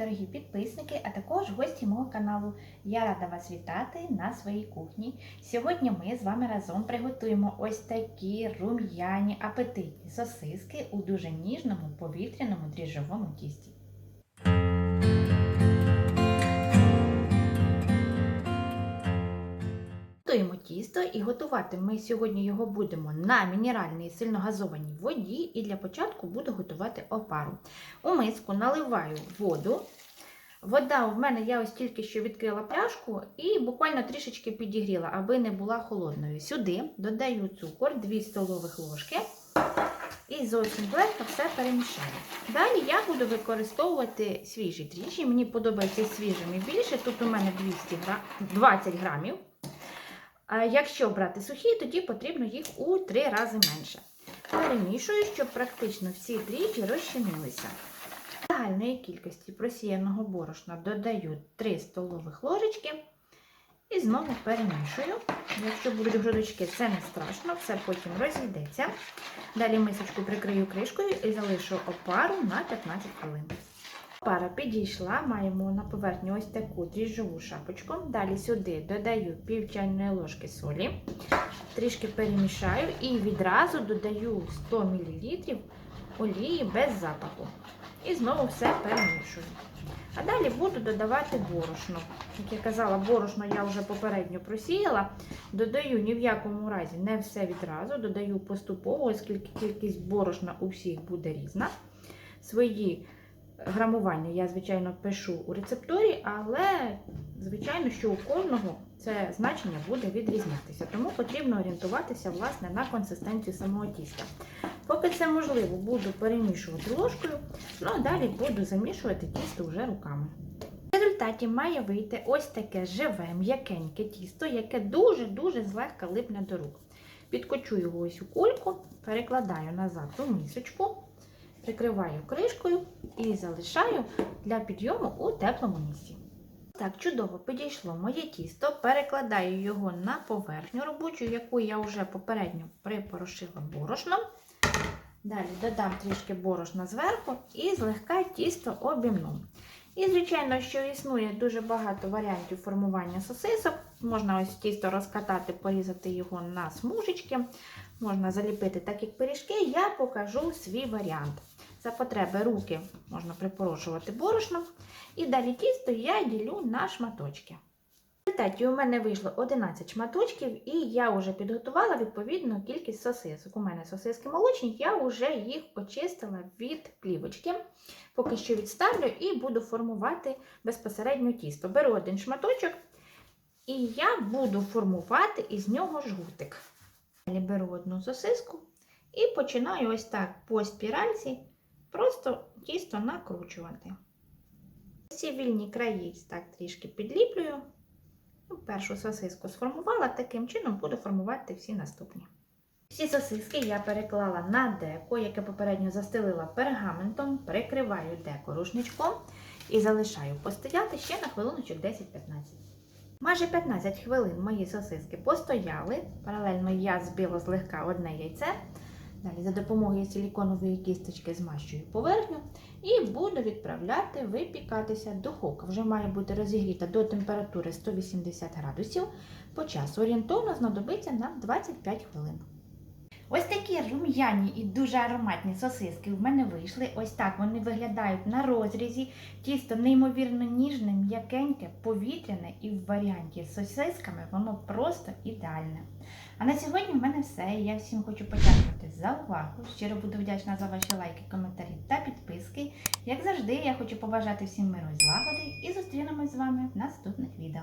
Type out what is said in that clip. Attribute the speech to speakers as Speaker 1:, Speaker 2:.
Speaker 1: дорогі підписники, а також гості мого каналу. Я рада вас вітати на своїй кухні. Сьогодні ми з вами разом приготуємо ось такі рум'яні апетитні сосиски у дуже ніжному повітряному дріжджовому тісті. Готуємо тісто і готувати ми сьогодні його будемо на мінеральній сильногазованій воді і для початку буду готувати опару. У миску наливаю воду. Вода у мене я ось тільки що відкрила пляшку і буквально трішечки підігріла, аби не була холодною. Сюди додаю цукор 2 столових ложки і зовсім легко все перемішаю. Далі я буду використовувати свіжі дріжджі. Мені подобається свіжими більше. Тут у мене 200 гра... 20 грамів. Якщо брати сухі, тоді потрібно їх у 3 рази менше. Перемішую, щоб практично всі дріжджі розчинилися. Загальної кількості просіяного борошна додаю 3 столових ложечки і знову перемішую. Якщо будуть грудочки, це не страшно, все потім розійдеться. Далі мисочку прикрию кришкою і залишу опару на 15 хвилин. Пара підійшла, маємо на поверхні ось таку дріжджову шапочку. Далі сюди додаю пів чайної ложки солі, трішки перемішаю і відразу додаю 100 мл олії без запаху. І знову все перемішую. А далі буду додавати борошно. Як я казала, борошно я вже попередньо просіяла. Додаю ні в якому разі не все відразу, додаю поступово, оскільки кількість борошна у всіх буде різна. Свої грамування я, звичайно, пишу у рецепторі, але, звичайно, що у кожного це значення буде відрізнятися. Тому потрібно орієнтуватися власне, на консистенцію самого тіста. Поки це можливо, буду перемішувати ложкою, ну а далі буду замішувати тісто вже руками. В результаті має вийти ось таке живе, м'якеньке тісто, яке дуже-дуже злегка липне до рук. Підкочу його ось у кульку, перекладаю назад у місочку, прикриваю кришкою і залишаю для підйому у теплому місці. Так, чудово підійшло моє тісто, перекладаю його на поверхню робочу, яку я вже попередньо припорошила борошном. Далі додам трішки борошна зверху і злегка тісто обімну. І, звичайно, що існує дуже багато варіантів формування сосисок. Можна ось тісто розкатати, порізати його на смужечки, можна заліпити так, як пиріжки. Я покажу свій варіант. За потреби руки можна припорошувати борошном. І далі тісто я ділю на шматочки. В результаті у мене вийшло 11 шматочків, і я вже підготувала відповідну кількість сосисок. У мене сосиски молочні, я вже їх очистила від плівочки. Поки що відставлю і буду формувати безпосередньо тісто. Беру один шматочок, і я буду формувати із нього жгутик. Далі беру одну сосиску і починаю ось так по спіральці просто тісто накручувати. Ці вільні краї так трішки підліплюю. Ну, першу сосиску сформувала, таким чином буду формувати всі наступні. Всі сосиски я переклала на деко, яке попередньо застелила пергаментом, прикриваю деко рушничком і залишаю постояти ще на хвилиночок 10-15. Майже 15 хвилин мої сосиски постояли. Паралельно я збила злегка одне яйце. Далі за допомогою силіконової кісточки змащую поверхню і буду відправляти випікатися. Духовка вже має бути розігріта до температури 180 градусів. По часу орієнтовно знадобиться на 25 хвилин. Ось такі рум'яні і дуже ароматні сосиски в мене вийшли. Ось так вони виглядають на розрізі. Тісто неймовірно ніжне, м'якеньке, повітряне і в варіанті з сосисками воно просто ідеальне. А на сьогодні в мене все. Я всім хочу подякувати за увагу. Щиро буду вдячна за ваші лайки, коментарі та підписки. Як завжди, я хочу побажати всім миру і злагоди і зустрінемось з вами в наступних відео.